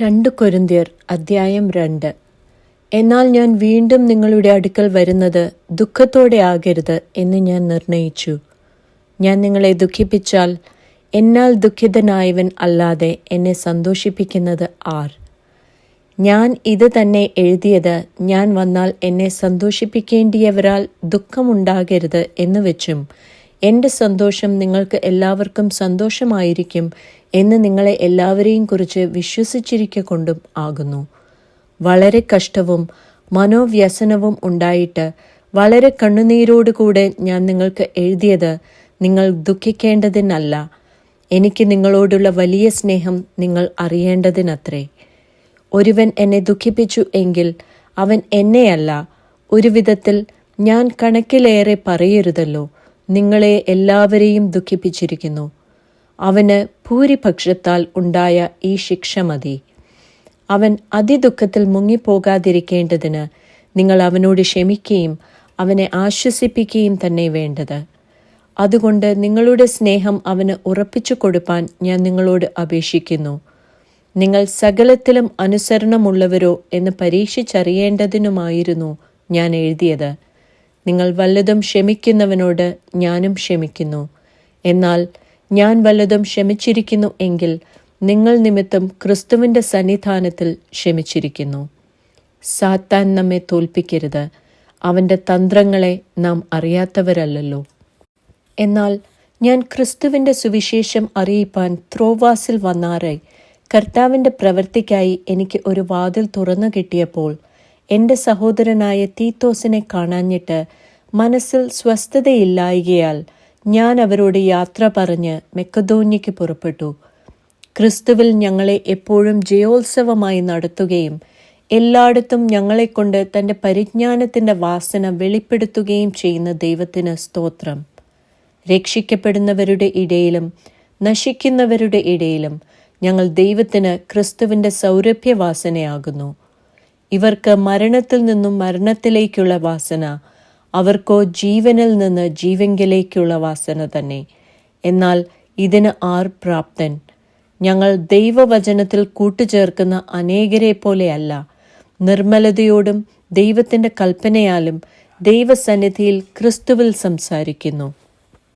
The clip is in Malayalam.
രണ്ട് കൊരിന്ത്യർ അദ്ധ്യായം രണ്ട്. എന്നാൽ ഞാൻ വീണ്ടും നിങ്ങളുടെ അടുക്കൽ വരുന്നത് ദുഃഖത്തോടെ ആകരുത് എന്ന് ഞാൻ നിർണയിച്ചു. ഞാൻ നിങ്ങളെ ദുഃഖിപ്പിച്ചാൽ എന്നാൽ ദുഃഖിതനായവൻ അല്ലാതെ എന്നെ സന്തോഷിപ്പിക്കുന്നത് ആർ? ഞാൻ ഇത് തന്നെ എഴുതിയത് ഞാൻ വന്നാൽ എന്നെ സന്തോഷിപ്പിക്കേണ്ടിയവരാൽ ദുഃഖമുണ്ടാകരുത് എന്ന് വെച്ചും എന്റെ സന്തോഷം നിങ്ങൾക്ക് എല്ലാവർക്കും സന്തോഷമായിരിക്കും എന്ന് നിങ്ങളെ എല്ലാവരെയും കുറിച്ച് വിശ്വസിച്ചിരിക്കൊണ്ടും ആകുന്നു. വളരെ കഷ്ടവും മനോവ്യസനവും ഉണ്ടായിട്ട് വളരെ കണ്ണുനീരോടുകൂടെ ഞാൻ നിങ്ങൾക്ക് എഴുതിയത് നിങ്ങൾ ദുഃഖിക്കേണ്ടതിനല്ല. എനിക്ക് നിങ്ങളോടുള്ള വലിയ സ്നേഹം നിങ്ങൾ അറിയേണ്ടതിനത്രേ. ഒരുവൻ എന്നെ ദുഃഖിപ്പിച്ചു എങ്കിൽ അവൻ എന്നെയല്ല. ഒരു വിധത്തിൽ ഞാൻ കണക്കിലേറെ പറയരുതല്ലോ. നിങ്ങളെ എല്ലാവരെയും ദുഃഖിപ്പിച്ചിരിക്കുന്നു. അവന് ഭൂരിപക്ഷത്താൽ ഉണ്ടായ ഈ ശിക്ഷ മതി. അവൻ അതിദുഃഖത്തിൽ മുങ്ങിപ്പോകാതിരിക്കേണ്ടതിന് നിങ്ങൾ അവനോട് ക്ഷമിക്കുകയും അവനെ ആശ്വസിപ്പിക്കുകയും തന്നെ വേണ്ടത്. അതുകൊണ്ട് നിങ്ങളുടെ സ്നേഹം അവന് ഉറപ്പിച്ചു കൊടുപ്പാൻ ഞാൻ നിങ്ങളോട് അപേക്ഷിക്കുന്നു. നിങ്ങൾ സകലത്തിലും അനുസരണമുള്ളവരോ എന്ന് പരീക്ഷിച്ചറിയേണ്ടതിനുമായിരുന്നു ഞാൻ എഴുതിയത്. നിങ്ങൾ വല്ലതും ക്ഷമിക്കുന്നവനോട് ഞാനും ക്ഷമിക്കുന്നു. എന്നാൽ ഞാൻ വല്ലതും ക്ഷമിച്ചിരിക്കുന്നു എങ്കിൽ നിങ്ങൾ നിമിത്തം ക്രിസ്തുവിന്റെ സന്നിധാനത്തിൽ ക്ഷമിച്ചിരിക്കുന്നു. സാത്താൻ നമ്മെ തോൽപ്പിക്കരുത്. അവന്റെ തന്ത്രങ്ങളെ നാം അറിയാത്തവരല്ലല്ലോ. എന്നാൽ ഞാൻ ക്രിസ്തുവിന്റെ സുവിശേഷം അറിയിപ്പാൻ ത്രോവാസിൽ വന്നാറായി. കർത്താവിന്റെ പ്രവൃത്തിക്കായി എനിക്ക് ഒരു വാതിൽ തുറന്നു കിട്ടിയപ്പോൾ എന്റെ സഹോദരനായ തീത്തോസിനെ കാണാഞ്ഞിട്ട് മനസ്സിൽ സ്വസ്ഥതയില്ലായികയാൽ ഞാൻ അവരോട് യാത്ര പറഞ്ഞ് മെക്കദോന്യയ്ക്ക് പുറപ്പെട്ടു. ക്രിസ്തുവിൽ ഞങ്ങളെ എപ്പോഴും ജയോത്സവമായി നടത്തുകയും എല്ലായിടത്തും ഞങ്ങളെക്കൊണ്ട് തന്റെ പരിജ്ഞാനത്തിന്റെ വാസന വെളിപ്പെടുത്തുകയും ചെയ്യുന്ന ദൈവത്തിന് സ്തോത്രം. രക്ഷിക്കപ്പെടുന്നവരുടെ ഇടയിലും നശിക്കുന്നവരുടെ ഇടയിലും ഞങ്ങൾ ദൈവത്തിന് ക്രിസ്തുവിന്റെ സൗരഭ്യവാസനയാകുന്നു. ഇവർക്ക് മരണത്തിൽ നിന്നും മരണത്തിലേക്കുള്ള വാസന അവർക്കോ ജീവനിൽ നിന്ന് ജീവങ്കിലേക്കുള്ള വാസന തന്നെ. എന്നാൽ ഇതിന് ആർ പ്രാപ്തൻ? ഞങ്ങൾ ദൈവവചനത്തിൽ കൂട്ടുചേർക്കുന്ന അനേകരെ പോലെയല്ല. നിർമ്മലതയോടും ദൈവത്തിന്റെ കൽപ്പനയാലും ദൈവസന്നിധിയിൽ ക്രിസ്തുവിൽ സംസാരിക്കുന്നു.